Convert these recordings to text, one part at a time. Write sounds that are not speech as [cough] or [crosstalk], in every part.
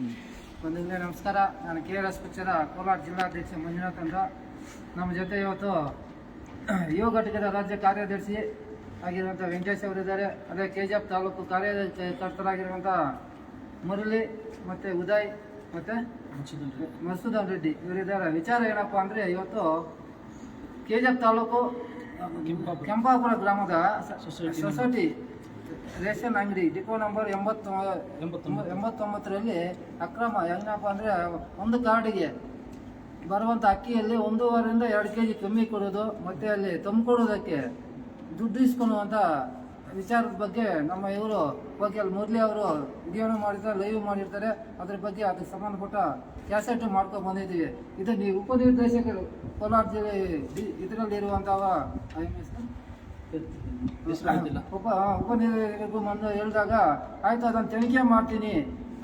ಒಂದಿನ ನಮಸ್ಕಾರ. ನಾನು ಕೆ ಆರ್ ಎಸ್ ಪಕ್ಷದ ಕೋಲಾರ ಜಿಲ್ಲಾಧ್ಯಕ್ಷ ಮಂಜುನಾಥ್ ಅಂತ. ನಮ್ಮ ಜೊತೆ ಇವತ್ತು ಯುವ ಘಟಕದ ರಾಜ್ಯ ಕಾರ್ಯದರ್ಶಿ ಆಗಿರುವಂಥ ವೆಂಕಟೇಶ್ ಅವರಿದ್ದಾರೆ. ಅದೇ ಕೆ ಜಿ ಎಫ್ ತಾಲೂಕು ಕಾರ್ಯಕರ್ತರಾಗಿರುವಂಥ ಮುರಳಿ ಮತ್ತು ಉದಯ್ ಮತ್ತು ಮಸೂದನ್ ರೆಡ್ಡಿ ಇವರಿದ್ದಾರೆ. ವಿಚಾರ ಏನಪ್ಪ ಅಂದರೆ ಇವತ್ತು K G F taluk Kempapura ಗ್ರಾಮದ ಸೊಸೈಟಿ ರೇಷನ್ ಅಂಗಡಿ ಡಿಪೋ ನಂಬರ್ ಎಂಬತ್ತು ಎಂಬತ್ತೊಂಬತ್ತರಲ್ಲಿ ಅಕ್ರಮ ಏನಪ್ಪ ಅಂದರೆ ಒಂದು ಕಾರ್ಡಿಗೆ ಬರುವಂಥ ಅಕ್ಕಿಯಲ್ಲಿ ಒಂದೂವರೆಯಿಂದ ಎರಡು ಕೆ ಜಿ ಕಮ್ಮಿ ಕೊಡೋದು ಮತ್ತು ಅಲ್ಲಿ ತಂದ್ಕೊಡೋದಕ್ಕೆ ದುಡ್ಡು ಇಸ್ಕೊಳ್ಳುವಂಥ ವಿಚಾರದ ಬಗ್ಗೆ ನಮ್ಮ ಇವರು ವಕೀಲ್ ಮುರಳಿ ಅವರು ವಿಡಿಯೋನು ಮಾಡಿರ್ತಾರೆ ಲೈವ್ ಮಾಡಿರ್ತಾರೆ. ಅದ್ರ ಬಗ್ಗೆ ಅದಕ್ಕೆ ಸಂಬಂಧಪಟ್ಟ ಕ್ಯಾಸೆಟ್ ಮಾಡ್ಕೊಂಡು ಬಂದಿದ್ದೀವಿ. ಇದು ನೀವು ಉಪನಿರ್ದೇಶಕರು ಕೋಲಾರ ಜಿಲ್ಲೆ ಉಪ ಬಂದು ಹೇಳಿದಾಗ ಆಯ್ತು ಅದನ್ನು ತನಿಖೆ ಮಾಡ್ತೀನಿ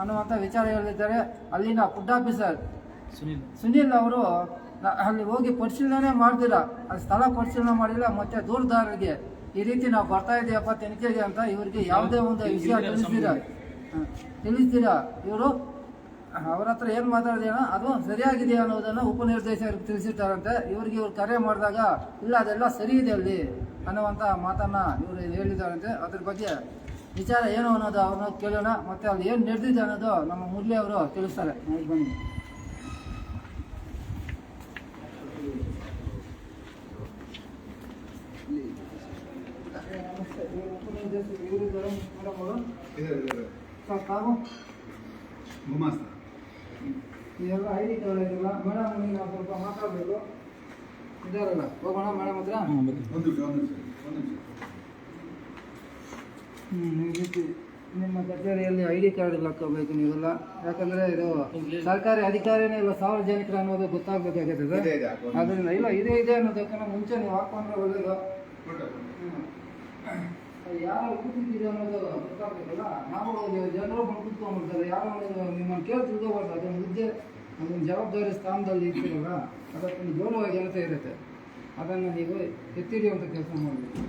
ಅನ್ನುವಂಥ ವಿಚಾರ ಹೇಳಿದ್ದಾರೆ. ಅಲ್ಲಿನ ಫುಡ್ ಆಫೀಸರ್ ಸುನೀಲ್. ಸುನೀಲ್ ಅವರು ಅಲ್ಲಿ ಹೋಗಿ ಪರಿಶೀಲನೆ ಮಾಡ್ದಿರ ಅಲ್ಲಿ ಸ್ಥಳ ಪರಿಶೀಲನೆ ಮಾಡಿಲ್ಲ ಮತ್ತೆ ದೂರದಾರರಿಗೆ ಈ ರೀತಿ ನಾವು ಬರ್ತಾ ಇದೆಯಪ್ಪ ತನಿಖೆಗೆ ಅಂತ ಇವರಿಗೆ ಯಾವುದೇ ಒಂದು ವಿಷಯ ತಿಳಿಸ್ತೀರ ತಿಳಿಸ್ತೀರಾ ಇವರು? ಅವ್ರ ಹತ್ರ ಏನು ಮಾತಾಡಿದೆಯೋ? ಅದು ಸರಿಯಾಗಿದೆಯಾ ಅನ್ನೋದನ್ನು ಉಪನಿರ್ದೇಶಕರು ತಿಳಿಸಿರ್ತಾರಂತೆ ಇವ್ರಿಗೆ ಇವ್ರು ಕರೆ ಮಾಡಿದಾಗ ಇಲ್ಲ ಅದೆಲ್ಲ ಸರಿ ಇದೆ ಅಲ್ಲಿ ಅನ್ನುವಂಥ ಮಾತನ್ನ ಇವರು ಹೇಳಿದಾರಂತೆ ಅದ್ರ ಬಗ್ಗೆ ವಿಚಾರ ಏನು ಅನ್ನೋದು ಅವ್ರನ್ನ ಕೇಳೋಣ. ಮತ್ತೆ ಅಲ್ಲಿ ಏನು ನಡೆದಿದೆ ಅನ್ನೋದು ನಮ್ಮ ಮುರಳಿ ಅವರು ತಿಳಿಸ್ತಾರೆ. ಬನ್ನಿ. ಗುಮಾಸ್ತ ಇದೆಲ್ಲ ಐಡಿ ಡಿ ಕಾರ್ಡ್ ಇದೆಲ್ಲ ಮೇಡಮ್ ನಾವು ಸ್ವಲ್ಪ ಮಾತಾಡಬೇಕು. ಇದಾರಲ್ಲ ಹೋಗೋಣ ಮೇಡಮ್ ಹತ್ರ? ಒಂದು ನಿಮಿಷ ಒಂದು ರೀತಿ ನಿಮ್ಮ ಕಚೇರಿಯಲ್ಲಿ ಐ ಡಿ ಕಾರ್ಡ್ ಎಲ್ಲ ಹಾಕೋಬೇಕು ನೀವೆಲ್ಲ. ಯಾಕಂದ್ರೆ ಇದು ಸರ್ಕಾರಿ ಅಧಿಕಾರಿನೇ ಇಲ್ಲ ಸಾರ್ವಜನಿಕರು ಅನ್ನೋದು ಇದೆ, ಅದರಿಂದ ಇಲ್ಲ ಇದೇ ಇದೆ ಅನ್ನೋದಕ್ಕಿಂತ ಮುಂಚೆ ನೀವು ಹಾಕೊಂಡ್ರೆ ಒಳ್ಳೇದು. ಅದು ಯಾರು ಕೂತಿದ್ದೀರಿ ಅನ್ನೋದು ಗೊತ್ತಾಗಬೇಕಲ್ಲ? ನಾವು ಜನರು ಬಂದು ಕೂತ್ಕೊಂಡ್ಬಿಡ್ತಾರೆ. ಯಾರು ನಿಮ್ಮನ್ನು ಕೇಳಿ ತಿಳ್ಕೊಬಾರ್ದು ಅದೊಂದು ಹುದ್ದೆ ಅದೊಂದು ಜವಾಬ್ದಾರಿ ಸ್ಥಾನದಲ್ಲಿ ಇರ್ತೀರಲ್ಲ ಅದಕ್ಕೊಂದು ಗೌರವ ಏನತೆ ಇರುತ್ತೆ. ಅದನ್ನು ನೀವು ಎತ್ತಿಡಿಯುವಂಥ ಕೆಲಸ ಮಾಡಬೇಕು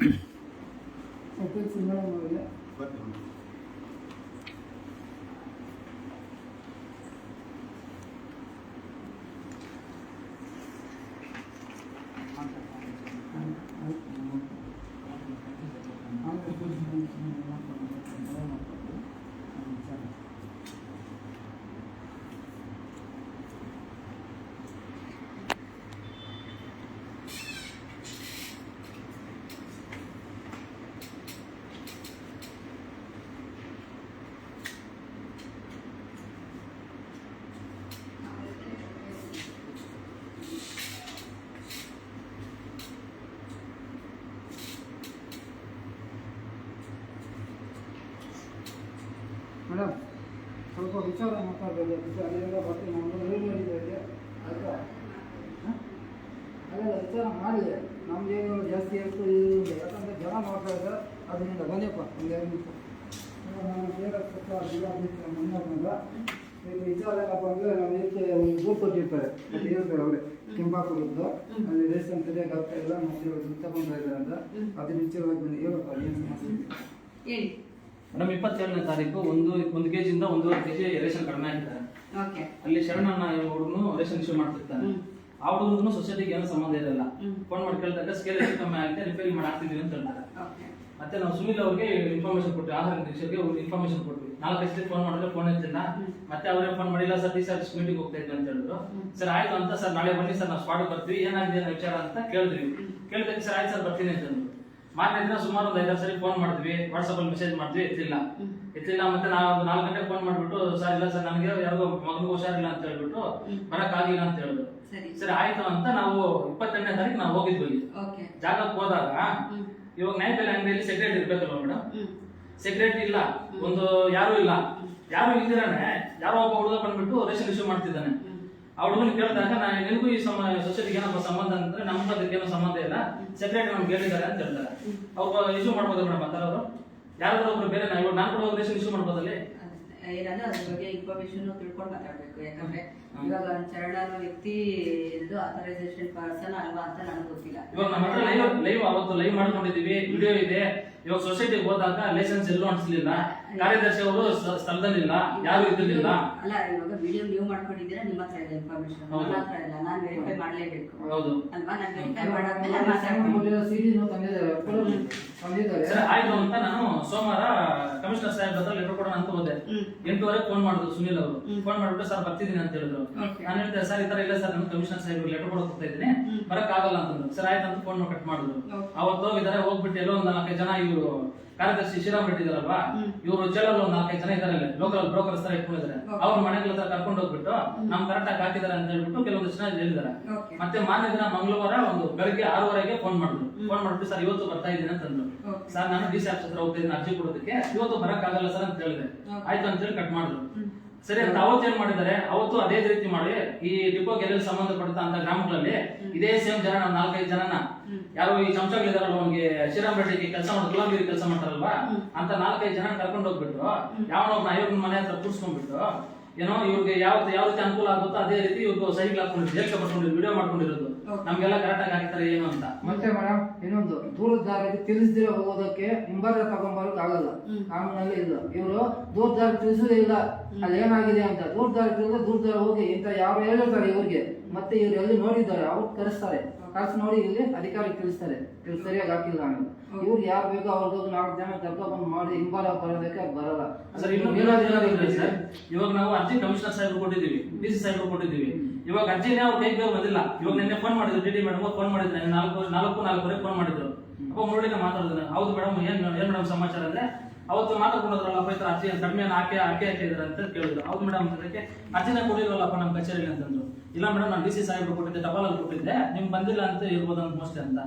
[coughs] ಅವರಿಗೆ ಕೊಟ್ಟು. ಮೇಡಮ್ ಸ್ವಲ್ಪ ವಿಚಾರ ವಿಚಾರ ಅಲ್ಲೆಲ್ಲ ಬರ್ತೀನಿ. ನಮ್ಮದು ರೈಲ್ ಮಾಡಿದ್ದಾರೆ ಆಯಿತಾ? ಅಲ್ಲೆಲ್ಲ ವಿಚಾರ ಮಾಡಿದೆ ನಮ್ದೇನು ಜಾಸ್ತಿ ಹೇಳ್ತು ಇಲ್ಲ ಯಾಕಂದ್ರೆ ಜನ ಮಾತಾಡಿದ್ರೆ ಅದರಿಂದ ಬನ್ನಿಪ್ಪ ಒಂದು ಎರಡು ನಿಮಿಷ ನಾನು ಬೇರೆ ಜಿಲ್ಲಾಧ್ಯಕ್ಷ ಮಂಜುನಾಥ್ ಇದು ವಿಚಾರ ಏನಪ್ಪ ಅಂದರೆ ನಾವು ಇದಕ್ಕೆ ಒಂದು ಗ್ರೂಪ್ ಕೊಟ್ಟಿರ್ತಾರೆ. ಅದು ಹೇಳ್ತಾರೆ ಅವರೇ, ಕೆಂಪಾಪುರದ್ದು. ಅಲ್ಲಿ ರೇಷನ್ ಸರಿಯಾಗಿ ಆಗ್ತಾ ಇಲ್ಲ, ಮತ್ತೆ ಇವರು ದುಡ್ಡು ಅಂತ. ಅದ್ರ ವಿಚಾರವಾಗಿ ಬನ್ನಿ ಹೇಳಪ್ಪ, ಏನು ಸಮಸ್ಯೆ? ಇದೆ ಹೇಳಿ. ಮೇಡಮ್ ಇಪ್ಪತ್ತೇಳನೇ ತಾರೀಕು ಒಂದು ಒಂದು ಕೆಜಿಯಿಂದ ಒಂದೂವರೆ ಕೆಜಿ ರೇಷನ್ ಕಡಿಮೆ ಆಗಿದ್ದಾರೆ ಓಕೆ. ಅಲ್ಲಿ ಶರಣಣ್ಣ ಹುಡುಗನು ರೇಷನ್ ಇಶ್ಯೂ ಮಾಡ್ತಿರ್ತಾನೆ. ಆ ಹುಡುಗನು ಸೊಸೈಟಿಗೆ ಏನೋ ಸಂಬಂಧ ಇರಲ್ಲ. ಫೋನ್ ಮಾಡಿ ಕೇಳಿದಾಗ ಸ್ಕೇಲ್ ಹೆಚ್ಚು ಕಮ್ಮಿ ಆಗುತ್ತೆ ರಿಪೇರಿ ಮಾಡಿ ಹಾಕ್ತಿದೀವಿ ಅಂತ ಹೇಳ್ತಾರೆ. ಮತ್ತೆ ನಾವು ಸುನಿಲ್ ಅವ್ರಿಗೆ ಇನ್ಫಾರ್ಮೇಶನ್ ಕೊಟ್ವಿ ಆಹಾರ ನಿರೀಕ್ಷೆಗೆ ಇನ್ಫಾರ್ಮೇಶನ್ ಕೊಟ್ವಿ. ನಾಲ್ಕು ಐದು ಫೋನ್ ಮಾಡಿದ್ರೆ ಫೋನ್ ಎತ್ತಿಲ್ಲ. ಮತ್ತೆ ಅವರೇ ಫೋನ್ ಮಾಡಿಲ್ಲ ಸರ್ ಈ ಸರ್ ಮೀಟಿಂಗ್ ಹೋಗ್ತಾ ಇದ್ವಿ ಅಂತ ಹೇಳಿದ್ರು. ಸರ್ ಆಯ್ತು ಅಂತ ಸರ್ ನಾಳೆ ಬನ್ನಿ ಸರ್ ನಾವು ಸ್ಪಾಟ್ ಬರ್ತೀವಿ ಏನಾಗಿದೆ ವಿಚಾರ ಅಂತ ಕೇಳಿದ್ವಿ. ಕೇಳಿದಕ್ಕೆ ಸರ್ ಆಯ್ತು ಸರ್ ಬರ್ತೀನಿ ಅಂತ ಅಂದ್ರು ಮಾರನೇ ದಿನ ಸುಮಾರು ಒಂದು ಐದಾರು ಸರಿ ಫೋನ್ ಮಾಡಿದ್ವಿ ವಾಟ್ಸಪ್ ಅಲ್ಲಿ ಮೆಸೇಜ್ ಮಾಡಿದ್ವಿ ಎತ್ತಿಲ್ಲ ಎತ್ತಿಲ್ಲ ಮತ್ತೆ ನಾವು ಒಂದು ನಾಲ್ಕು ಗಂಟೆ ಫೋನ್ ಮಾಡ್ಬಿಟ್ಟು ಸರ್ ಇಲ್ಲ ಸರ್ ನನಗೆ ಯಾರಿಗೋ ಮಗು ಹುಷಾರಿಲ್ಲ ಅಂತ ಹೇಳ್ಬಿಟ್ಟು ಬರಕ್ ಆಗಿಲ್ಲ ಅಂತ ಹೇಳಿದ್ರು. ಸರಿ. ಆಯ್ತು ಅಂತ ನಾವು ಇಪ್ಪತ್ತೆಂಟನೇ ತಾರೀಕು ನಾವು ಹೋಗಿದ್ವಿ ಜಾಗಕ್ಕೆ ಹೋದಾಗ ಇವಾಗ ನ್ಯಾಯಬೆಲೆ ಅಂಗಡಿಯಲ್ಲಿ ಸೆಕ್ರೆಟರಿ ಇರ್ಬೇಕಲ್ವ ಮೇಡಮ್ ಸೆಕ್ರೆಟ್ ಸೆಕ್ರೆಟರಿ ಇಲ್ಲ. ಒಂದು ಯಾರು ಇಲ್ಲ. ಯಾರು ಇಲ್ದಿರಾನೆ ಯಾರೋ ಒಬ್ಬ ಹುಡುಗ ಬಂದ್ಬಿಟ್ಟು ರೇಷನ್ ಇಶ್ಯೂ ಮಾಡ್ತಿದ್ದಾನೆ ಆ ಹುಡುಗನ ಕೇಳಿದಾಗ ನಾನು ನಿನಗೂ ಈ ಸಮ ಸೊಸೈಟಿಗೆ ಏನಪ್ಪ ಸಂಬಂಧ ಅಂತಂದ್ರೆ ನಮ್ಮ ಅದಕ್ಕೆ ಏನೋ ಸಂಬಂಧ ಇಲ್ಲ. ಸೆಕ್ರೆಟರಿ ನಮ್ಗೆ ಹೇಳಿದ್ದಾರೆ ಅಂತ ಹೇಳ್ತಾರೆ. ಅವ್ರು ಇಶ್ಯೂ ಮಾಡ್ಬೋದು ಮೇಡಮ್ ಅಂತಾರೆ ಅವರು? ಯಾರಾದ್ರೂ ಒಬ್ಬರು ಬೇರೆ ನಾನು ನಾನು ಕೂಡ ರೇಷನ್ ಇಶ್ಯೂ ಮಾಡ್ಬೋದಲ್ಲಿ? ಏನಂದ್ರೆ ಅದ್ರ ಬಗ್ಗೆ ಇನ್ಫಾರ್ಮೇಶನ್ ತಿಳ್ಕೊಂಡು ಮಾತಾಡ್ಬೇಕು. ಯಾಕಂದ್ರೆ. ಇವಾಗ ಒಂದ್ ಚರಣ ವ್ಯಕ್ತಿ ಇದು ಅಥರೈಸೇಷನ್ ಪರ್ಸನ್ ಅಲ್ವಾ ಅಂತ ನನಗೆ ಗೊತ್ತಿಲ್ಲ. ಇವಾಗ ನಮ್ಮ ಹತ್ರ ಲೈವ್ ಲೈವ್ ಅವತ್ತು ಲೈವ್ ಮಾಡ್ಕೊಂಡಿದೀವಿ ವಿಡಿಯೋ ಇದೆ. ಇವಾಗ ಸೊಸೈಟಿಗೆ ಹೋದಾಗ ಲೈಸೆನ್ಸ್ ಎಲ್ಲೂ ಅನ್ಸ್ಲಿಲ್ಲ. ಕಾರ್ಯದರ್ಶಿ ಅವರು ಸ್ಥಳದಲ್ಲಿಲ್ಲ ಯಾರು ಇದ್ದಿಲ್ಲ ಅಲ್ಲ ಇವಾಗ ವಿಡಿಯೋ ನೀವು ಮಾಡ್ಕೊಂಡಿದ್ದೀರಾ? ನಿಮ್ಮ ಹತ್ರ ಇದೆ ಇನ್ಫಾರ್ಮೇಶನ್. ನನ್ನ ಹತ್ರ ಇಲ್ಲ. ನಾನು ವೆರಿಫೈ ಮಾಡ್ಲೇಬೇಕು. ಹೌದು. ಅಲ್ವಾ? ನಾನು ವೆರಿಫೈ ಮಾಡಾದ್ಮೇಲೆ ಮಾತಾಡ್ತೀನಿ. ಸಿಡಿನೂ ತಂದಿದ್ದಾರೆ ಫೋಟೋ ತಂದಿದ್ದಾರೆ. ಸರಿ ಆಯ್ತು ಅಂತ ನಾನು ಸೋಮವಾರ ಕಮಿಷನರ್ ಸಾಹೇಬ್ ಹತ್ರ ಲೆಟರ್ ಕೊಡೋಣ ಅಂತ ಹೋದೆ. ಎಂಟುವರೆಗೆ ಫೋನ್ ಮಾಡಿದ್ರು ಸುನಿಲ್ ಅವರು. ಫೋನ್ ಮಾಡ್ಬಿಟ್ಟು ಸರ್ ಬರ್ತಿದ್ದೀನಿ ಅಂತ ಹೇಳಿದ್ರು. Okay. ನಾನು ಹೇಳ್ದೆ ಸರ್ ಈ ತರ ಇಲ್ಲ ಸರ್ ನಮ್ ಕಮಿಷನರ್ ಸಾಹೇಬ್ ಲೆಟರ್ ಕೊಡ್ತಾ ಹೋಗ್ತಾ ಇದ್ದೀನಿ. ಬರಕ್ ಆಗಲ್ಲ ಅಂತಂದ್ರು ಸರ್ ಆಯ್ತು ಅಂತ ಫೋನ್ ಕಟ್ ಮಾಡಿದ್ರು. ಅವತ್ತು ಹೋಗಿದ್ದಾರೆ ಹೋಗ್ಬಿಟ್ಟು ಎಲ್ಲೋ ಒಂದ್ ನಾಲ್ಕೈದು ಜನ ಇವರು ಕಾರ್ಯದರ್ಶಿ ಶ್ರೀರಾಮ್ ರೆಡ್ಡಿ ಇದಾರಲ್ವಾ. ಇವರು ಜೈಲಲ್ಲಿ ಒಂದ್ ನಾಲ್ಕೈದು ಜನ ಇದಾರೆ ಲೋಕಲ್ ಬ್ರೋಕರ್ಸ್ ತರ ಇಟ್ಕೊಂಡಿದ್ದಾರೆ. ಅವ್ರ ಮನೆಗಳ ತರ ಕರ್ಕೊಂಡು ಹೋಗ್ಬಿಟ್ಟು ನಮ್ ಕರೆಕ್ಟ್ ಆಗಿ ಹಾಕಿದಾರೆ ಅಂತ ಹೇಳ್ಬಿಟ್ಟು ಕೆಲವೊಂದು ಜನ ಹೇಳಿದ್ದಾರೆ. ಮತ್ತೆ ಮಾನ್ಯ ದಿನ ಮಂಗಳವಾರ ಒಂದು ಬೆಳಗ್ಗೆ ಆರೂವರೆಗೆ ಫೋನ್ ಮಾಡಿದ್ರು ಫೋನ್ ಮಾಡ್ಬಿಟ್ಟು ಸರ್ ಇವತ್ತು ಬರ್ತಾ ಇದ್ದೀನಿ ಅಂತಂದ್ರು. ಸರ್ ನಾನು ಡಿ ಸಿ ಆಫೀಸ್ ಹತ್ರ ಹೋಗ್ತಾ ಇದ್ದೀನಿ ಅರ್ಜಿ ಕೊಡೋದಕ್ಕೆ ಇವತ್ತು ಬರಕ್ ಆಗಲ್ಲ ಸರ್ ಅಂತ ಹೇಳಿದೆ ಆಯ್ತು ಅಂತ ಹೇಳಿ ಕಟ್ ಮಾಡಿದ್ರು. ಸರಿ ಅಂತ ಅವತ್ತು ಏನ್ ಮಾಡಿದ್ದಾರೆ? ಅವತ್ತು ಅದೇ ರೀತಿ ಮಾಡಿ ಈ ಡಿಪೋಗೆ ಎಲ್ಲೆಲ್ಲಿ ಸಂಬಂಧಪಟ್ಟ ಅಂತ ಗ್ರಾಮಗಳಲ್ಲಿ ಇದೇ ಸೇಮ್ ಜನ ನಾಲ್ಕೈದು ಜನನ. ಯಾರು ಈ ಚಮಚಗಳಿದಾರಲ್ಲ ಅವ್ನಿಗೆ ಶ್ರೀರಾಮ್ ರೆಡ್ಡಿಗೆ ಕೆಲಸ ಮಾಡಿ ಗುಲಾಬಿ ಕೆಲಸ ಮಾಡ್ತಾರಲ್ವಾ? ಅಂತ ನಾಲ್ಕೈದು ಜನ ಕರ್ಕೊಂಡು ಹೋಗ್ಬಿಟ್ಟು ಯಾವನೋ ಒಬ್ಬ ಮನೆ ಹತ್ರ ಕೂರ್ಸ್ಕೊಂಡ್ಬಿಟ್ಟು ಏನೋ ಇವ್ರಿಗೆ ಯಾವ ಯಾವ ರೀತಿ ಅನುಕೂಲ ಆಗುತ್ತೋ ಅದೇ ರೀತಿ ಇವ್ರು ಸೈಕಲ್ ಹಾಕೊಂಡಿದ್ರು ಜೇಲ್ಕ ಬರ್ಕೊಂಡಿದ್ರು ವಿಡಿಯೋ ಮಾಡ್ಕೊಂಡಿರೋದು. ನಮ್ಗೆಲ್ಲ ಕರೆಕ್ಟ್ ಆಗಿ ಹಾಕ್ತಾರೆ ಏನು ಅಂತ. ಮತ್ತೆ ಮೇಡಮ್ ಇನ್ನೊಂದು ದೂರದ ದಾರಿಗೆ ತಿಳಿಸ್ದಿರ ಹೋಗೋದಕ್ಕೆ ಮುಂಬಾರ ತಗೊಂಬರಕ್ ಆಗಲ್ಲ. ಕಾನೂನಲ್ಲಿ ಇಲ್ಲ. ಇವರು ದೂರದಾರಿ ತಿಳಿಸೋದೇ ಇಲ್ಲ. ಅಲ್ಲಿ ಏನಾಗಿದೆ ಅಂತ. ದೂರದಾರಿ ತಿಳಿದ್ರೆ ದೂರ ದಾರಿ ಹೋಗಿ ಇಂತ ಯಾರು ಹೇಳಿರ್ತಾರೆ ಇವ್ರಿಗೆ. ಮತ್ತೆ ಇವ್ರು ಎಲ್ಲಿ ನೋಡಿದ್ದಾರೆ ಅವ್ರು ಕರೆಸ್ತಾರೆ. ಕರ್ಸ್ ನೋಡಿ ಇಲ್ಲಿ ಅಧಿಕಾರಿ ತಿಳಿಸ್ತಾರೆ. ಸರಿಯಾಗಿ ಹಾಕಿಲ್ಲ ಅಂತ. ಇವ್ರು ಯಾರು ಬೇಕೋ ಅವ್ರಿಗೆ ನಾಲ್ಕು ಜನ ಕರ್ಕೊಂಡ್ಬಂದು ಮಾಡಿ ಇನ್ವಾಲ್ವ್ ಬರೋದಕ್ಕೆ ಬರಲ್ಲ. ಸರ್ ಇನ್ನು ಮೇಲಾಧಿಕಾರಿ ಮೇಲಾಧಿಕಾರಿ ಸರ್. ಇವಾಗ ನಾವು ಅರ್ಜಿ ಕಮಿಷನರ್ ಸಾಹೇಬ್ರು ಕೊಟ್ಟಿದ್ದೀವಿ ಡಿ ಸಿ ಸಾಹೇಬ್ರು ಕೊಟ್ಟಿದ್ದೀವಿ. ಇವಾಗ ಅರ್ಜಿನೇ ಅವ್ರು ಕೈಗೆ ಬಂದಿಲ್ಲ. ಇವಾಗ ನಿನ್ನೆ ಫೋನ್ ಮಾಡಿದ್ರು ಡಿ ಡಿ ಮೇಡಮ್ ಫೋನ್ ಮಾಡಿದ್ರು ನಾಲ್ಕು ನಾಲ್ಕು ನಾಲ್ಕುವರೆಗೆ ಫೋನ್ ಮಾಡಿದ್ರು. ಅಪ್ಪ ಮುರುಳಿನ ಮಾತಾಡಿದ್ರು ಹೌದು ಮೇಡಮ್ ಏನ್ ಏನ್ ಮೇಡಮ್ ಸಮಾಚಾರ ಅಂದ್ರೆ ಅವತ್ತು ಮಾತಾಡ್ಕೊಂಡ್ರಲ್ಲಪ್ಪ ಈ ತರ ಅರ್ಜಿ ಕಡಿಮೆ ಹಾಕಿ ಹಾಕಿ ಹಾಕಿದ್ದಾರೆ ಅಂತ ಕೇಳಿದ್ರು. ಹೌದು ಮೇಡಮ್ ಅದಕ್ಕೆ ಅರ್ಜಿನ ಕೊಡಿಲ್ವಲ್ಲಪ್ಪ ನಮ್ಮ ಕಚೇರಿಯಲ್ಲಿ ಅಂತಂದ್ರು. ಇಲ್ಲ ಮೇಡಮ್ ನಾನು ಡಿ ಸಿ ಸಾಹೇಬ್ರು ಕೊಟ್ಟಿದ್ದೆ ಟಪಾಲಲ್ಲಿ ಕೊಟ್ಟಿದ್ದೆ. ನಿಮ್ಗೆ ಬಂದಿಲ್ಲ ಅಂತ ಇರ್ಬೋದು ಅಂತ ಮೋಸ್ಟ್ಲಿ ಅಂತ.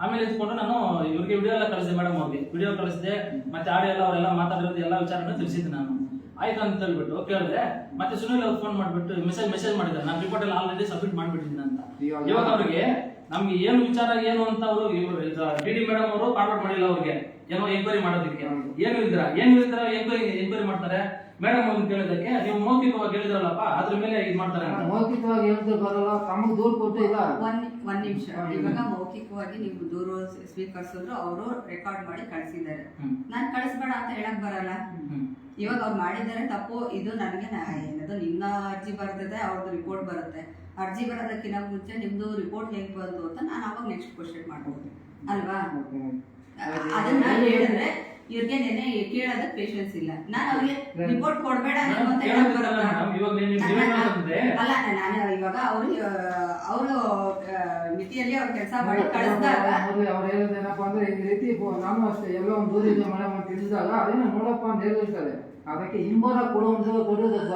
ಆಮೇಲೆ ಇದ್ಕೊಂಡು ನಾನು ಇವ್ರಿಗೆ ವಿಡಿಯೋ ಎಲ್ಲ ಕಳಿಸಿದೆ ಮೇಡಮ್ ಅವ್ರಿಗೆ. ವಿಡಿಯೋ ಕಳಿಸಿದೆ ಮತ್ತೆ ಆಡಿಯೋ ಎಲ್ಲ ಅವರೆಲ್ಲ ಮಾತಾಡಿರೋದು ಎಲ್ಲ ವಿಚಾರನೂ ತಿಳಿಸಿದ್ದೆ ನಾನು. ಆಯ್ತು ಅಂತ ಹೇಳ್ಬಿಟ್ಟು ಕೇಳಿದೆ. ಮತ್ತೆ ಸುನಿಲ್ ಅವ್ರು ಫೋನ್ ಮಾಡ್ಬಿಟ್ಟು ಮೆಸೇಜ್ ಮೆಸೇಜ್ ಮಾಡಿದ್ದಾರೆ. ನಾನು ರಿಪೋರ್ಟ್ ಎಲ್ಲ ಆಲ್ರೆಡಿ ಸಬ್ಮಿಟ್ ಮಾಡ್ಬಿಟ್ಟಿದ್ದೀನಿ ಅಂತ. ಇವಾಗ- ಅವ್ರಿಗೆ ನಮ್ಗೆ ಏನು ವಿಚಾರ ಏನು ಅಂತ ಅವರು ಡಿ ಡಿ ಮೇಡಮ್ ಅವರು ಫಾರ್ವರ್ಡ್ ಮಾಡಿಲ್ಲ ಅವ್ರಿಗೆ. ಏನೋ ಎಂಕ್ವೈರಿ ಮಾಡೋದಕ್ಕೆ ಏನು ಇದ್ರ ಏನು ಇದ್ರ ಎಂಕ್ವೈರಿ ಎಂಕ್ವೈರಿ ಮಾಡ್ತಾರೆ. ಮೇಡಮ್ ಒಂದು ಕೇಳಿದಕ್ಕೆ ನೀವು ಮೌಖಿಕವಾಗಿ ಹೇಳಿದ್ರಲ್ಲಪ್ಪ ಅದ್ರ ಮೇಲೆ ಇದು ಮಾಡ್ತಾರೆ ಅಂತ. ಮೌಖಿಕವಾಗಿ ಹೇಳಿದ್ರೆ ಬರಲ್ಲ ತಮಗೆ ದೂರ ಕೊಟ್ಟು ಇಲ್ಲ. ಒಂದ್ ಒಂದ್ ನಿಮಿಷ. ಇವಾಗ ಮೌಖಿಕವಾಗಿ ನೀವು ದೂರು ಸ್ವೀಕರಿಸಿದ್ರು ಅವರು ರೆಕಾರ್ಡ್ ಮಾಡಿ ಕಳಿಸಿದ್ದಾರೆ. ನಾನು ಕಳಿಸ್ಬೇಡ ಅಂತ ಹೇಳಕ್ ಬರಲ್ಲ. ಇವಾಗ ಅವ್ರು ಮಾಡಿದ್ದಾರೆ ತಪ್ಪು ಇದು ನನಗೆ ಏನದು ನಿಮ್ಮ ಅರ್ಜಿ ಬರ್ತದೆ ಅವ್ರದ್ದು ರಿಪೋರ್ಟ್ ಬರುತ್ತೆ. ಅರ್ಜಿ ಬರೋದಕ್ಕಿಂತ ಮುಂಚೆ ನಿಮ್ದು ರಿಪೋರ್ಟ್ ಹೇಗೆ ಬಂತು ಅಂತ ನಾನು ಅವಾಗ ನೆಕ್ಸ್ಟ್ ಕ್ವಶನ್ ಮಾಡ್ಬೋದು ಅಲ್ವಾ? ಅದನ್ನ ಹೇಳಿದ್ರೆ ಇವ್ರಿಗೆ ನೆನೆ ಕೇಳೋದಕ್ಕೆ ಪೇಷನ್ಸ್ ಇಲ್ಲ. ನಾನು ಅವ್ರಿಗೆ ರಿಪೋರ್ಟ್ ಕೊಡ್ಬೇಡ ಅಂತ ಹೇಳಕ್ ಬರಲ್ಲ. ಅಲ್ಲ ನಾನು ಇವಾಗ ಅವರು ಅವರು ಮಿತಿಯಲ್ಲಿ ಅವ್ರ ಕೆಲಸ ಮಾಡಿ ಕಳಿಸಿದಾಗ ಅವ್ರು ಅವ್ರು ಹೇಳೋದೇನಪ್ಪ ಅಂದ್ರೆ ಈ ರೀತಿ ನಾನು ಅಷ್ಟೇ ಎಲ್ಲೋ ಒಂದು ದೂರಿದೆ ಮೇಡಮ್ ಅಂತ ತಿಳಿಸಿದಾಗ ಅದೇನ ನೋಡಪ್ಪ ಅಂತ ಹೇಳಿರ್ತಾರೆ ಅದಕ್ಕೆ ಹಿಂಬರ ಕೊಡುವಂತ ಕೊಡುವುದಲ್ಲ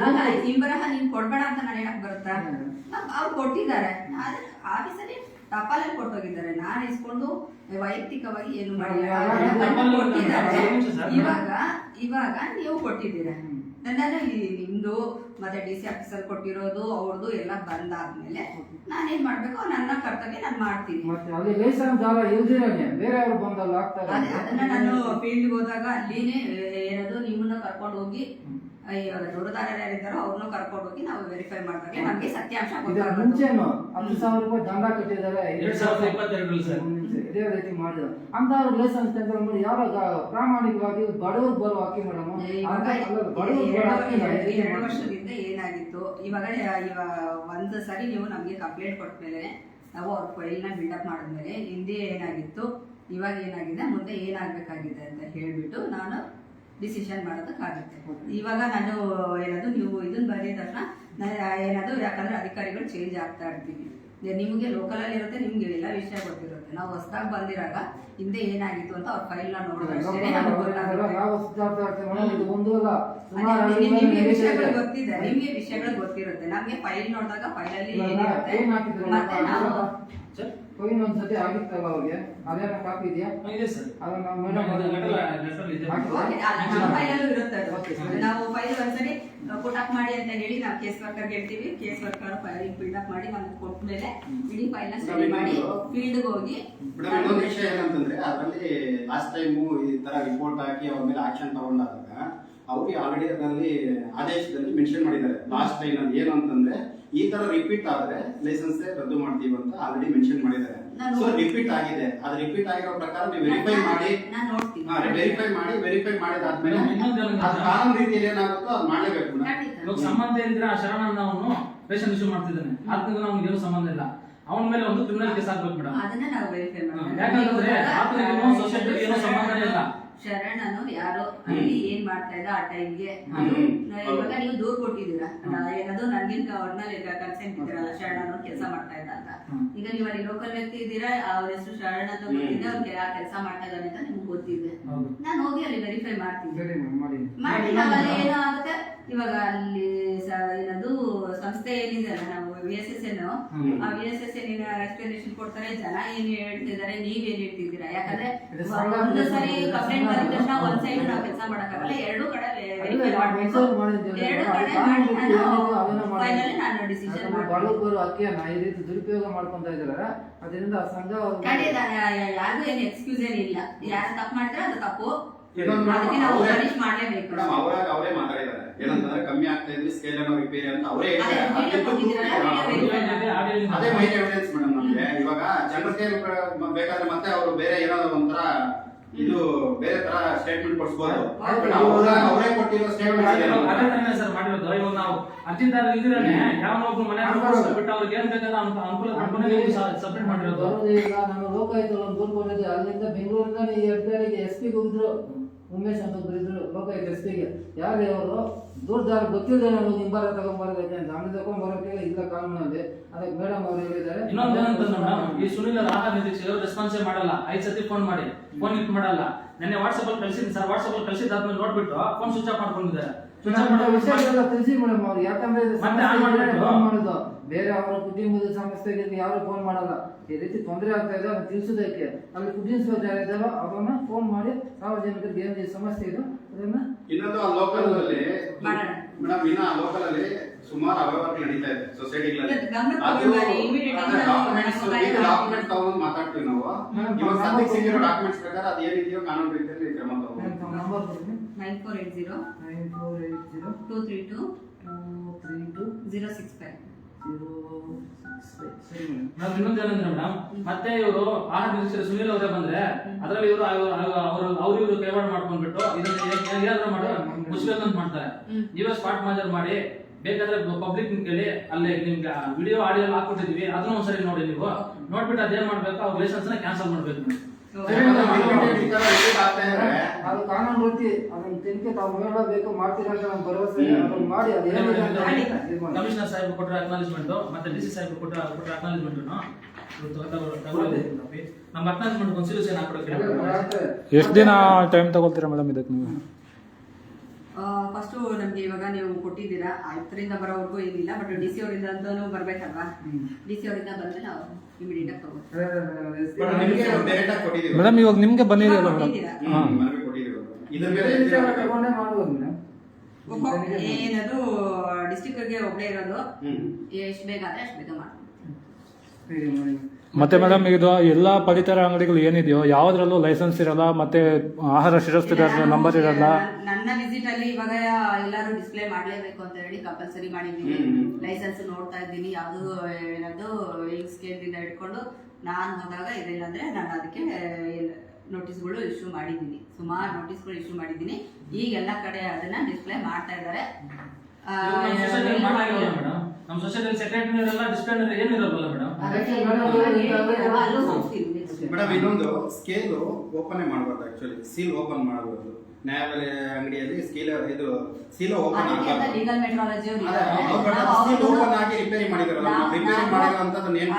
ಅಲ್ಲ ಇಂಬರಹ ನೀನ್ ಕೊಡ್ಬೇಡ ಅಂತ ನಾನು ಹೇಳಕ್ ಬರುತ್ತಾ ಅವ್ರು ಕೊಟ್ಟಿದ್ದಾರೆ ಆದ್ರೆ ಆಫೀಸಲ್ಲಿ ಟಪಾಲಲ್ಲಿ ಕೊಟ್ಟೋಗಿದ್ದಾರೆ ನಾನು ಇಸ್ಕೊಂಡು ವೈಯಕ್ತಿಕವಾಗಿ ಏನು ಮಾಡಿಲ್ಲ ಇವಾಗ. ಇವಾಗ ಇವಾಗ ನೀವು ಕೊಟ್ಟಿದ್ದೀರಾ ನನ್ನ ನಿಮ್ದು ಮತ್ತೆ ಡಿ ಸಿ ಆಫೀಸರ್ ಕೊಟ್ಟಿರೋದು ಅವ್ರದ್ದು ಎಲ್ಲ ಬಂದಾದ್ಮೇಲೆ ನಾನೇನ್ ಮಾಡ್ಬೇಕು? ನನ್ನ ಕರ್ತವ್ಯ ನಾನು ಮಾಡ್ತೀನಿ. ಮತ್ತೆ ಅಲ್ಲಿ ಇಲ್ದಿರನೆ ಬಂದಲ್ಲಿ ಅದೇ ಅದನ್ನ ನಾನು ಫೀಲ್ಡ್ ಹೋದಾಗ ಅಲ್ಲಿನೇ ಏನದು ನಿಮ್ಮನ್ನ ಕರ್ಕೊಂಡು ಹೋಗಿ ದೂರದಾರರು ಯಾರಿದ್ದಾರೋ ಅವ್ರನ್ನ ಕರ್ಕೊಂಡು ಹೋಗಿ ನಾವು ವೆರಿಫೈ ಮಾಡಿದಾಗ ನಮ್ಗೆ ಸತ್ಯಾಂಶ ಮುಂಚೆನು ಹತ್ತು ಸಾವಿರ ರೂಪಾಯಿ ದಂಡ ಕಟ್ಟಿದ್ದಾರೆ. ಎರಡ್ ಸಾವಿರದ ಇಪ್ಪತ್ತೆರಡು ಸರ್. ಇದೇ ರೀತಿ ಮಾಡಿದ್ರು. ಅಂತ ಲೈಸೆನ್ಸ್ ತೆಗೆದ್ರೆ ನೋಡಿ ಯಾರ ಪ್ರಾಮಾಣಿಕವಾಗಿ ಬಡವರು ಬರೋ ಹಾಕಿ ಮೇಡಮ್ ಎರಡು ವರ್ಷದಿಂದ ಏನಾಗಿತ್ತು ಇವಾಗ ಇವಾಗ ಒಂದು ಸರಿ ನೀವು ನಮಗೆ ಕಂಪ್ಲೇಂಟ್ ಕೊಟ್ಮೇಲೆ ನಾವು ಅವ್ರ ಫೈಲ್ನ ಬಿಲ್ಡಪ್ ಮಾಡಿದ್ಮೇಲೆ ಹಿಂದೆ ಏನಾಗಿತ್ತು ಇವಾಗ ಏನಾಗಿದೆ ಮುಂದೆ ಏನಾಗಬೇಕಾಗಿದೆ ಅಂತ ಹೇಳಿಬಿಟ್ಟು ನಾನು ಡಿಸಿಷನ್ ಮಾಡೋದಕ್ಕಾಗುತ್ತೆ ಇವಾಗ ನಾನು ಏನದು ನೀವು ಇದನ್ನ ಬರೀ ತಕ್ಷಣ ಏನಾದರೂ ಏನದು ಯಾಕಂದ್ರೆ ಅಧಿಕಾರಿಗಳು ಚೇಂಜ್ ಆಗ್ತಾ ಇರ್ತೀವಿ. ನಿಮಗೆ ಲೋಕಲಲ್ಲಿ ಇರುತ್ತೆ ನಿಮ್ಗೆ ಎಲ್ಲ ವಿಷಯ ಗೊತ್ತಿರುತ್ತೆ. ನಾವು ಹೊಸದಾಗಿ ಬಂದಿರಾಗ ಹಿಂದೆ ಏನಾಗಿತ್ತು ಅಂತ ಅವ್ರ ಫೈಲ್ ನಮ್ಗೆ ವಿಷಯಗಳು ಗೊತ್ತಿದೆ ನಿಮ್ಗೆ ವಿಷಯಗಳು ಗೊತ್ತಿರುತ್ತೆ. ನಮ್ಗೆ ಫೈಲ್ ನೋಡಿದಾಗ ಫೈಲಲ್ಲಿ ಅಲ್ಲಿ ಏನಿರುತ್ತೆ? ಮತ್ತೆ ನಾವು ಸರ್ ಫೈನ್ ಒಂದ್ಸತಿ ಆಗಿತ್ತಲ್ಲ ಅವ್ರಿಗೆ? ಅದೇನ ಕಾಪಿ ಇದೆಯಾ? ಇದೆ ಸರ್. ಅದನ್ನ ನಾವು ಫೈಲ್ ಒಂದ್ಸರಿ ಪುಟಪ್ ಮಾಡಿ ಅಂತ ಹೇಳಿ ನಾವು ಕೇಸ್ ವರ್ಕರ್ ಹೇಳ್ತೀವಿ. ಕೇಸ್ ವರ್ಕರ್ ಫೈಲ್ ಅಪ್ ಮಾಡಿ ನಮ್ಗೆ ಕೊಟ್ಟ ಮೇಲೆ ಫೈಲ್ನ ಸ್ಟಡಿ ಮಾಡಿ ಫೀಲ್ಡ್ಗೆ ಹೋಗಿ ಇನ್ನೊಂದು ವಿಷಯ ಏನಂತಂದ್ರೆ ಅದರಲ್ಲಿ ಲಾಸ್ಟ್ ಟೈಮು ಈ ತರ ರಿಪೋರ್ಟ್ ಹಾಕಿ ಅವ್ರ ಮೇಲೆ ಆಕ್ಷನ್ ತಗೊಂಡಾಗ ಅವ್ರಿಗೆ ಆಲ್ರೆಡಿ ಅದರಲ್ಲಿ ಆದೇಶದಲ್ಲಿ ಮೆನ್ಷನ್ ಮಾಡಿದ್ದಾರೆ. ಲಾಸ್ಟ್ ಟೈಮ್ ಅಲ್ಲಿ ಏನು ಅಂತಂದ್ರೆ ಈ ತರ ರಿಪೀಟ್ ಆದ್ರೆ ಲೈಸೆನ್ಸ್ ರದ್ದು ಮಾಡ್ತೀವಿ ಅಂತ ಆಲ್ರೆಡಿ ಮೆನ್ಷನ್ ಮಾಡಿದ್ದಾರೆ. ಸೊ ರಿಪೀಟ್ ಆಗಿದೆ. ಅದು ರಿಪೀಟ್ ಆಗಿರೋ ಪ್ರಕಾರ ನೀವು ವೆರಿಫೈ ಮಾಡಿ. ನಾನು ನೋಡ್ತೀನಿ. ವೆರಿಫೈ ಮಾಡಿ ವೆರಿಫೈ ಮಾಡಿದಾದ್ಮೇಲೆ ಆದ್ಮೇಲೆ ಆ ಏನಂದ್ರೆ- ಅದು ಕಾನೂನು ರೀತಿಯಲ್ಲಿ ಏನಾಗುತ್ತೋ ಅದು ಮಾಡಲೇಬೇಕು ಮೇಡಮ್. ಇವಾಗ ಸಂಬಂಧ ಇದ್ರೆ ಆ ಶರಣ ಅವನು ರೇಷನ್ ಇಶ್ಯೂ ಮಾಡ್ತಿದ್ದಾನೆ. ಅದರಿಂದ ನಮ್ಗೆ ಏನು ಸಂಬಂಧ ಇಲ್ಲ. ಅವನ ಮೇಲೆ ಒಂದು ಕ್ರಿಮಿನಲ್ ಕೇಸ್ ಹಾಕ್ಬೇಕು ಮೇಡಮ್. ಅದನ್ನ ನಾವು ವೆರಿಫೈ ಹ್ಮ್. ಯಾಕಂದ್ರೆ ಆತನಿಗೇನೋ society ಏನೋ ಸಂಬಂಧನೇ ಇಲ್ಲ. ಶರಣನು ಯಾರೋ? ಅಲ್ಲಿ ಏನ್ ಮಾಡ್ತಾ ಇದ್ದ ಆ ಟೈಮ್ಗೆ ಅದು ಇವಾಗ ನೀವು ದೂರ್ ಕೊಟ್ಟಿದ್ದೀರಾ? ಏನದು ನನ್ಗಿಂತ ಒಟ್ನಲ್ಲಿ ಕನ್ಸೆಂಟ್ ಇದ್ದೀರಲ್ಲ ಶರಣನು ಕೆಲಸ ಮಾಡ್ತಾ ಇದ್ದ ಅಂತ. ಈಗ ನೀವು ಅಲ್ಲಿ ಲೋಕಲ್ ವ್ಯಕ್ತಿ ಇದ್ದೀರಾ? ಅವ್ರ ಹೆಸರು ಶರಣ ಅಂತ ಗೊತ್ತಿದೆ ಅವ್ರಿಗೆ ಆ ಕೆಲಸ ಮಾಡ್ತಾ ಇದ್ದಾನೆ ಅಂತ ನಿಮ್ಗೆ ಗೊತ್ತಿದೆ. ನಾನು ಹೋಗಿ ಅಲ್ಲಿ ವೆರಿಫೈ ಮಾಡ್ತೀನಿ. ಮಾಡಿ. ನಾವು ಏನಾಗುತ್ತೆ? ಇವಾಗ ಅಲ್ಲಿ ಏನದು ಸಂಸ್ಥೆ ಏನಿದೆ ಅಲ್ಲ ನಾವು ವಿ ಎಸ್ ಎಸ್ ಎನ್. ಆ V S S N explanation ಕೊಡ್ತಾರೆ ಜನ ಏನ್ ಹೇಳ್ತಿದ್ದಾರೆ ನೀವ್ ಏನ್ ಹೇಳ್ತಿದ್ದೀರಾ? ಯಾಕಂದ್ರೆ ಒಂದು ಸರಿ ಕಂಪ್ಲೇಂಟ್ ಬಂದ ತಕ್ಷಣ ಒಂದ್ ಸೈಡ್ ನಾವು ಕೆಲಸ ಮಾಡಕ್ಕಾಗಲ್ಲ ಎರಡು ಕಡೆ ವೆರಿಫೈ verify ಮಾಡ್ಬೇಕು. ಎರಡು ಕಡೆ. ಫೈನಲಿ ನಾನು ಡಿಸಿಷನ್ ಅದನ್ನ ಮಾಡ್ತೀನಿ. ಬಾಳಕ್ ಬರೋ ಅಕ್ಕಿಯನ್ನ ಈ ರೀತಿ ದುರುಪಯೋಗ ಮಾಡ್ಕೊಂತ ಇದಾರೆ ಅದರಿಂದ ಸಂಘ ಖಂಡಿತ ಯಾ- ಯಾರ್ಗೂ ಏನು ಎಕ್ಸ್ಕ್ಯೂಸ್ ಏನಿಲ್ಲ. ಯಾರು ತಪ್ಪು ಮಾಡ್ತಾರೆ ಅದು ತಪ್ಪು. ಅವರಾಗ ಅವರೇ ಮಾತಾಡಿದ್ದಾರೆ. ಏನಂತಂದ್ರೆ ಕಮ್ಮಿ ಆಗ್ತಾ ಇದ್ವಿ ಸ್ಕೇಲ್ ಏನೋ ರಿಪೇರಿ ಅಂತ ಅವರೇ ಅದೇ ಮೈನ್ ಎವಿಡೆನ್ಸ್ ಮೇಡಮ್ ನಮ್ಗೆ. ಇವಾಗ ಜನರಿಗೆ ಬೇಕಾದ್ರೆ ಮತ್ತೆ ಅವರು ಬೇರೆ ಏನಾದ್ರು ಒಂಥರ ಇದು ಬೇರೆ ತರ ಸ್ಟೇಟ್ಮೆಂಟ್ ಕೊಡ್ಸ್ಬೋದು. ಆಯ್ತು. ಅವರೇ ಕೊಟ್ಟಿರೋ ಸ್ಟೇಟ್ಮೆಂಟ್ ತಾನೇ ಸರ್ ಮಾಡಿರೋದು. ಇವಾಗ ನಾವು ಅರ್ಜಿದಾರ ಇದ್ರೇನೆ ಯಾವನೋ ಒಬ್ರು ಮನೆ. ಬಿಟ್ಟು ಅವ್ರಿಗೆ ಏನ್ ಬೇಕಲ್ಲ ಅಂತ ಅನುಕೂಲ ಮಾಡ್ಕೊಂಡೇ ಸಬ್ಮಿಟ್ ಮಾಡಿರೋದು. ಈಗ ನಾನು ಲೋಕಾಯುಕ್ತ ಒಂದು ದೂರು ಕೊಟ್ಟಿದ್ದೆ. ಅಲ್ಲಿಂದ ಹೆದ್ದಾರಿಗೆ ಎಸ್ ಪಿ ಹೋಗಿದ್ರು ಉಮೇಶ್ ಅಂತ ಬರಿದ್ರು ಇದ್ರು ಲೋಕಾಯುಕ್ತ ಎಸ್ ಪಿಗೆ ಯಾರು ಅವರು, ದೂರದಾರ ಗೊತ್ತಿಲ್ಲದೆ ನಾನು ನಿಂಬಾರ ತಗೊಂಡ್ಬರೋದಕ್ಕೆ ಅಂತ ಹಂಗೆ ತಗೊಂಡ್ಬರೋಕೆ ಇಲ್ಲ ಕಾನೂನಲ್ಲಿ ಅದಕ್ಕೆ ಮೇಡಮ್ ಅವರು ಹೇಳಿದ್ದಾರೆ. ಇನ್ನೊಂದು ಮೇಡಮ್, ಈ ಸುನಿಲ್ ಆಹಾರ ನಿರೀಕ್ಷೆ ರೆಸ್ಪಾನ್ಸೇ ಮಾಡಲ್ಲ. ಐದು ಸತಿ ಫೋನ್ ಮಾಡಿ ಫೋನ್ ಇಟ್ ಮಾಡಲ್ಲ. ನೆನ್ನೆ ವಾಟ್ಸಪ್ ಅಲ್ಲಿ ಕಳಿಸಿದ್ದೀನಿ ಸರ್ ವಾಟ್ಸಪ್ ಅಲ್ಲಿ ಕಳಿಸಿದ್ದಾದ್ಮೇಲೆ ನೋಡ್ಬಿಟ್ಟು ಫೋನ್ ಸ್ವಿಚ್ ಆಫ್ ಮಾಡ್ಕೊಂಡಿದ್ದಾರೆ. ವಿಷಯಗಳೆಲ್ಲ ತಿಳಿಸಿ ಮೇಡಮ್ ಅವ್ರು. ಯಾಕಂದ್ರೆ ಇದು ಮತ್ತೆ ಆನ್ ಮಾಡ್ಬಿಟ್ಟು? ಫೋನ್ ಮಾಡೋದು. ಬೇರೆ ಅವರ ಕುಟುಂಬದ ಸಮಸ್ಯೆಗೆ ಯಾರು ಫೋನ್ ಮಾಡಲ್ಲ. ಈ ರೀತಿ ತೊಂದರೆ ಆಗ್ತಾ ಇದೆ ಅದನ್ನ ತಿಳಿಸೋದಕ್ಕೆ. ಅಲ್ಲಿ ಕುಟುಂಬ ಯಾರು ಇದ್ದಾರೋ ಅವನ್ನ ಫೋನ್ ಮಾಡಿ ಸಾರ್ವಜನಿಕರಿಗೆ ಏನು ಈ ಸಮಸ್ಯೆ ಇದೆ ಅದನ್ನ ಇನ್ನೊಂದು ಆ ಲೋಕಲ್ ಅಲ್ಲಿ ಮಾಡೋಣ. ಮೇಡಮ್ ಇನ್ನ ಆ ಲೋಕಲ್ ಅಲ್ಲಿ ಸುಮಾರು ಅವ್ಯವಹಾರಗಳು ನಡೀತಾ ಇದೆ ಸೊಸೈಟಿಗಳಲ್ಲಿ. ಡಾಕ್ಯುಮೆಂಟ್ ತಗೊಂಡು ಮಾತಾಡ್ತೀವಿ ನಾವು. ಇವಾಗ ಸದ್ಯಕ್ಕೆ ಸಿಕ್ಕಿರೋ ಡಾಕ್ಯುಮೆಂಟ್ಸ್ ಪ್ರಕಾರ ಅದು ಏನಿದೆಯೋ ಕಾನೂನು ರೀತಿಯಲ್ಲಿ ಕ್ರಮ nine four eight zero nine four eight zero two three two two three two zero six five. Zero six five. ಸರಿ ಮೇಡಮ್. ನಾವು ಇನ್ನೊಂದು ಏನಂದ್ರೆ ಮೇಡಮ್ ಮತ್ತೆ ಇವರು ಆಹಾರ ನಿರೀಕ್ಷೆ ಸುನೀಲ್ ಅವರೇ ಬಂದ್ರೆ ಅದ್ರಲ್ಲಿ ಇವರು ಅವರು ಅವ್ರು ಇವರು ಕೈವಾಡ ಮಾಡ್ಕೊಂಡ್ಬಿಟ್ಟು ಇದನ್ನ ಏನಾದ್ರು ಮಾಡೋ ಮುಚ್ಬೇಕಂತ ಮಾಡ್ತಾರೆ. ನೀವೇ ಸ್ಪಾಟ್ ಮಾಜರ್ ಮಾಡಿ ಬೇಕಾದ್ರೆ ಪಬ್ಲಿಕ್ ಕೇಳಿ ಅಲ್ಲಿ ನಿಮ್ಗೆ ವಿಡಿಯೋ ಆಡಿಯೋ ಹಾಕೊಟ್ಟಿದ್ವಿ ಅದನ್ನ ಒಂದ್ಸರಿ ನೋಡಿ ನೀವು. ನೋಡ್ಬಿಟ್ಟು ಅದೇನ್ ಮಾಡ್ಬೇಕು ಅವ್ರ ಲೈಸೆನ್ಸ್ನ ಕ್ಯಾನ್ಸಲ್ ಮಾಡ್ಬೇಕು ಅದು ಕಾನೂನು ರೀತಿ ಅದನ್ನ ತನಿಖೆ ತಾವು ಹೇಳಬೇಕು ಮಾಡ್ತೀರಾ ಅಂತ ನಮ್ಮ ಭರವಸೆ ಅದನ್ನ ಮಾಡಿ ಅದು ಏನಿದೆ ಅಂತ ಇದು ಕಮಿಷನರ್ ಸಾಹೇಬ್ ಕೊಟ್ಟರೆ ಅಕ್ನಾಲೇಜ್ಮೆಂಟ್ ಮತ್ತೆ ಡಿ ಸಿ ಸಾಹೇಬ್ ಕೊಟ್ಟರೆ ಕೊಟ್ಟರೆ ಅಕ್ನಾಲೇಜ್ಮೆಂಟ್ ನಮ್ಮ ಅಕ್ನಾಲೇಜ್ಮೆಂಟ್ ಸಿಲುಸೇನ್ ಹಾಕೊಡಕ್ಕೆ. ಎಷ್ಟು ದಿನ ಟೈಮ್ ತಗೊಳ್ತೀರಾ ಮೇಡಮ್ ಇದಕ್ಕೆ ನೀವು? ಫಸ್ಟ್ ನಮ್ಗೆ ಇವಾಗ ನೀವು ಕೊಟ್ಟಿದ್ದೀರಾ ಆಯುಕ್ತರಿಂದ ಬರೋವರೆಗೂ ಏನಿಲ್ಲ ಬಟ್ ಡಿ ಸಿ ಅವರಿಂದ ಅಂತಾನು ಬರ್ಬೇಕಲ್ವಾ. ಡಿ ಸಿ ಅವರಿಂದ ಬಂದ್ರೆ ನಾವು ಇಮಿಡಿಯೇಟ್ ಆಗಿ ತಗೋತೀವಿ. ಮೇಡಮ್ ಇವಾಗ ನಿಮ್ಗೆ ಬಂದಿದೆಯಲ್ಲ. ಏನದು ಡಿಸ್ಟಿಕ್ಗೆ ಒಬ್ಬಳೇ ಇರೋದು. ಎಷ್ಟು ಬೇಗ ಆದ್ರೆ ಅಷ್ಟು ಬೇಗ ಮಾಡ್ತೀವಿ. ಮತ್ತೆ ಮೇಡಮ್ ಇದು ಎಲ್ಲ ಪಡಿತರ ಅಂಗಡಿಗಳು ಏನಿದೆಯೋ ಯಾವ್ದ್ರಲ್ಲೂ ಲೈಸೆನ್ಸ್ ಇರಲ್ಲ ಮತ್ತೆ ಆಹಾರ ಶಿರಸ್ತಿದಾರರ ನಂಬರ್ ಇರಲ್ಲ. ನನ್ನ- ವಿಸಿಟ್ ಅಲ್ಲಿ ಇವಾಗ ಎಲ್ಲರೂ ಡಿಸ್ಪ್ಲೇ ಮಾಡಲೇಬೇಕು ಅಂತ ಹೇಳಿ ಕಂಪಲ್ಸರಿ ಮಾಡಿದ್ದೀನಿ. ಲೈಸೆನ್ಸ್ ನೋಡ್ತಾ ಇದ್ದೀನಿ ಯಾವುದು ಏನದು ಸ್ಕೇಲ್ದಿಂದ ಹಿಡ್ಕೊಂಡು ನಾನು ಹೋದಾಗ ಇದೆಲ್ಲ ಅಂದ್ರೆ ನಾನು ಅದಕ್ಕೆ ನೋಟಿಸ್ಗಳು ಇಶ್ಯೂ ಮಾಡಿದ್ದೀನಿ. ಸುಮಾರು ನೋಟಿಸ್ಗಳು ಇಶ್ಯೂ ಮಾಡಿದ್ದೀನಿ. ಈಗ ಎಲ್ಲ ಕಡೆ ಅದನ್ನ ಡಿಸ್ಪ್ಲೇ ಮಾಡ್ತಾ ಇದ್ದಾರೆ. ನಮ್ಮ ಸೊಸೈಟಿಯಲ್ಲಿ ಸೆಕ್ರೆಟರಿ ಇರಲ್ಲ ಡಿಸ್ಪ್ಲಿನರಿ ಏನು ಇರಲ್ಲ ಮೇಡಮ್ ಮೇಡಮ್ ಇನ್ನೊಂದು ಸ್ಕೇಲ್ ಓಪನ್ ಮಾಡಬಾರ್ದು ಆಕ್ಚುಲಿ ಸೀಲ್ ಓಪನ್ ಮಾಡಬಹುದು ನ್ಯಾಯಾಲಯ ಅಂಗಡಿಯಲ್ಲಿ ಸ್ಕೀಲ್ ಇದು ಸೀಲ್ ಓಪನ್ ಆಗಬಾರ್ದು. ಓಪನ್ ಆಗಿ ರಿಪೇರಿ ಮಾಡಿದಾರಲ್ಲ ರಿಪೇರಿ ಮಾಡಿರೋ ಮಾಡಿರೋಂಥದ್ದನ್ನ ಏನ್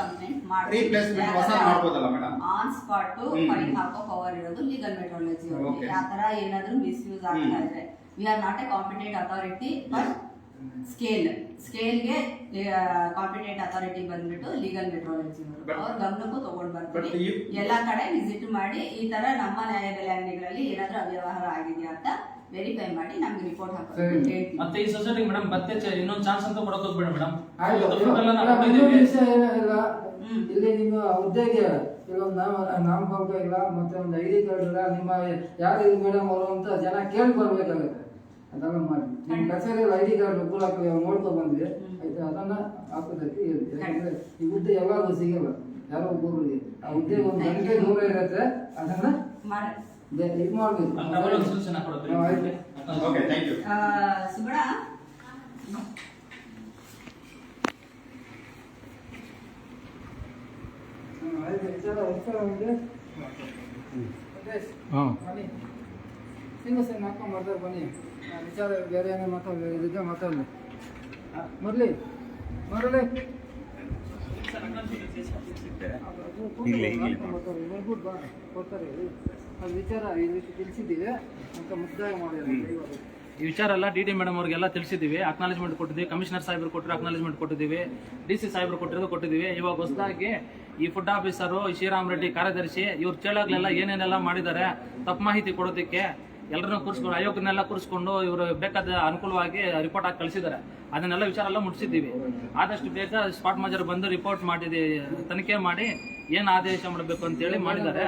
complaint ಹೊಸ ಮಾಡ್ಬೋದಲ್ಲ madam on spot to fine ಹಾಕೋ ಪವರ್ ಇರೋದು ಲೀಗಲ್ ಮೆಟ್ರಾಲಜಿ ಆ ತರ ಏನಾದ್ರೂ ಮಿಸ್ಯೂಸ್ ಆಗ್ತಾ. ಇದ್ರೆ we are not a competent authority but scale ಸ್ಕೇಲ್ಗೆ competent authority ಬಂದ್ಬಿಟ್ಟು ಲೀಗಲ್ ಮೆಟ್ರಾಲಜಿ ಅವರು. ಗಮನಕ್ಕೂ ತಗೊಂಡ್ ಬರ್ತೀವಿ. ಎಲ್ಲಾ ಕಡೆ ವಿಸಿಟ್ ಮಾಡಿ ಈ ತರ ನಮ್ಮ ನ್ಯಾಯಬೆಲೆ ಅಂಗಡಿಗಳಲ್ಲಿ ಏನಾದ್ರೂ ಅವ್ಯವಹಾರ ಆಗಿದೆಯಾ ಅಂತ ವೆರಿಫೈ ಮಾಡಿ ನಮ್ಗೆ ರಿಪೋರ್ಟ್ ಹಾಕೋದು ಮತ್ತೆ ಈ ಸೊಸೈಟಿ ಮೇಡಮ್ ಮತ್ತೆ ಇನ್ನೊಂದು ಚಾನ್ಸ್ ಅಂತ ಕೊಡಕ್ ಹೋಗ್ಬೇಡ ಮೇಡಮ್. ಇಲ್ಲಿ. ನಿಮ್ಮ ಹುದ್ದೆಗೆ ಕೆಲವೊಂದು ನಾಮ ನಾಮಫಲಕ ಇಲ್ಲ. ಮತ್ತೆ ಒಂದು ಐ ಡಿ ಕಾರ್ಡ್ ಇಲ್ಲ ನಿಮ್ಮ ಯಾರು ಇದು ಮೇಡಮ್ ಅವರು ಅಂತ ಜನ ಕೇಳಿ ಬರ್ಬೇಕಾಗುತ್ತೆ. ಅದೆಲ್ಲ ಮಾಡಿ. ನಿಮ್ಮ ಕಚೇರಿಯಲ್ಲಿ ಐ ಡಿ ಕಾರ್ಡ್ ಹಾಕಿ ನೋಡ್ಕೊ ಬಂದ್ವಿ. ಆಯ್ತಾ ಅದನ್ನ ಹಾಕೋದಕ್ಕೆ ಹೇಳಿ ಯಾಕಂದ್ರೆ ಈ ಹುದ್ದೆ ಎಲ್ಲರಿಗೂ ಸಿಗಲ್ಲ. ಯಾರೋ ಒಬ್ಬೊಬ್ರಿಗೆ ಆ ಹುದ್ದೆ ಒಂದು ಗಂಟೆ ದೂರ ಇರುತ್ತೆ ಅದನ್ನ ಇದು ಮಾಡ್ಬೇಕು. ಆಯ್ತು. ಸುಬಣ ಹ್ಮ್, ಆಯ್ತು. ವಿಚಾರ ವಿಚಾರ ಒಂದು ಹಾಂ ಬನ್ನಿ ಸರ್ ಮಾಡ್ಕೊಂಡು ಬರ್ತಾರೆ ಬನ್ನಿ. ವಿಚಾರ ಬೇರೆ ಏನೇ ಮಾತಾಡಲಿ ಇದಿದ್ದೆ ಮಾತಾಡಲಿ. ಬರಲಿ ಬರಲಿ ಕೊಡ್ತಾರೆ. ಅದು ವಿಚಾರ ತಿಳಿಸಿದ್ದೀವಿ. ಅಂತ ಮುಕ್ತಾಯ ಮಾಡಿದ್ದಾರೆ ಈ ವಿಚಾರ ಎಲ್ಲ ಡಿ ಡಿ ಮೇಡಮ್ ಅವ್ರಿಗೆಲ್ಲ ತಿಳಿಸಿದ್ದೀವಿ. ಅಕ್ನಾಲೇಜ್ಮೆಂಟ್ ಕೊಟ್ಟಿದ್ದೀವಿ. ಕಮಿಷನರ್ ಸಾಹೇಬ್ರು ಕೊಟ್ಟರು ಅಕ್ನಾಲೇಜ್ಮೆಂಟ್ ಕೊಟ್ಟಿದ್ದೀವಿ. ಡಿ ಸಿ ಸಾಹೇಬ್ರು ಕೊಟ್ಟಿರೋದು ಕೊಟ್ಟಿದ್ದೀವಿ. ಇವಾಗ ಹೊಸದಾಗಿ ಈ ಫುಡ್ ಆಫೀಸರು ಶ್ರೀರಾಮ್ ರೆಡ್ಡಿ ಕಾರ್ಯದರ್ಶಿ ಇವ್ರು ಕೇಳಾಗ್ಲೆಲ್ಲ ಏನೇನೆಲ್ಲ ಮಾಡಿದ್ದಾರೆ ತಪ್ಪು ಮಾಹಿತಿ ಕೊಡೋದಕ್ಕೆ ಎಲ್ಲರನ್ನ ಕೂರಿಸ್ಕೊಂಡು, ಆಯೋಗನೆಲ್ಲ ಕೂರಿಸ್ಕೊಂಡು ಇವರು ಬೇಕಾದ ಅನುಕೂಲವಾಗಿ ರಿಪೋರ್ಟ್ ಹಾಕಿ ಕಳಿಸಿದ್ದಾರೆ. ಅದನ್ನೆಲ್ಲ ವಿಚಾರ ಎಲ್ಲ ಮುಟ್ಟಿಸಿದ್ದೀವಿ ಆದಷ್ಟು ಬೇಗ ಸ್ಪಾಟ್ ಮಾಜರ್ ಬಂದು ರಿಪೋರ್ಟ್ ಮಾಡಿದ, ತನಿಖೆ ಮಾಡಿ ಏನು ಆದೇಶ ಮಾಡಬೇಕು ಅಂತೇಳಿ ಮಾಡಿದ್ದಾರೆ.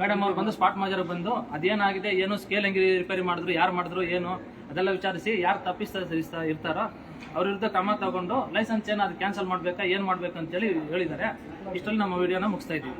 ಮೇಡಮ್ ಅವ್ರು ಬಂದು ಸ್ಪಾಟ್ ಮಾಜರ್ ಬಂದು ಅದೇನಾಗಿದೆ, ಏನು ಸ್ಕೇಲ್ ಹೆಂಗೆ ರಿಪೇರಿ ಮಾಡಿದ್ರು, ಯಾರು ಮಾಡಿದ್ರು, ಏನು, ಅದೆಲ್ಲ ವಿಚಾರಿಸಿ ಯಾರು ತಪ್ಪಿಸ್ತಾ ಇರ್ತಾರೋ ಅವ್ರ ವಿರುದ್ಧ ಕ್ರಮ ತಗೊಂಡು ಲೈಸೆನ್ಸ್ ಏನು ಅದು ಕ್ಯಾನ್ಸಲ್ ಮಾಡಬೇಕಾ, ಏನು ಮಾಡ್ಬೇಕಂತೇಳಿ ಹೇಳಿದ್ದಾರೆ. ಇಷ್ಟರಲ್ಲಿ ನಮ್ಮ ವಿಡಿಯೋನ ಮುಗಿಸ್ತಾ ಇದ್ದೀವಿ.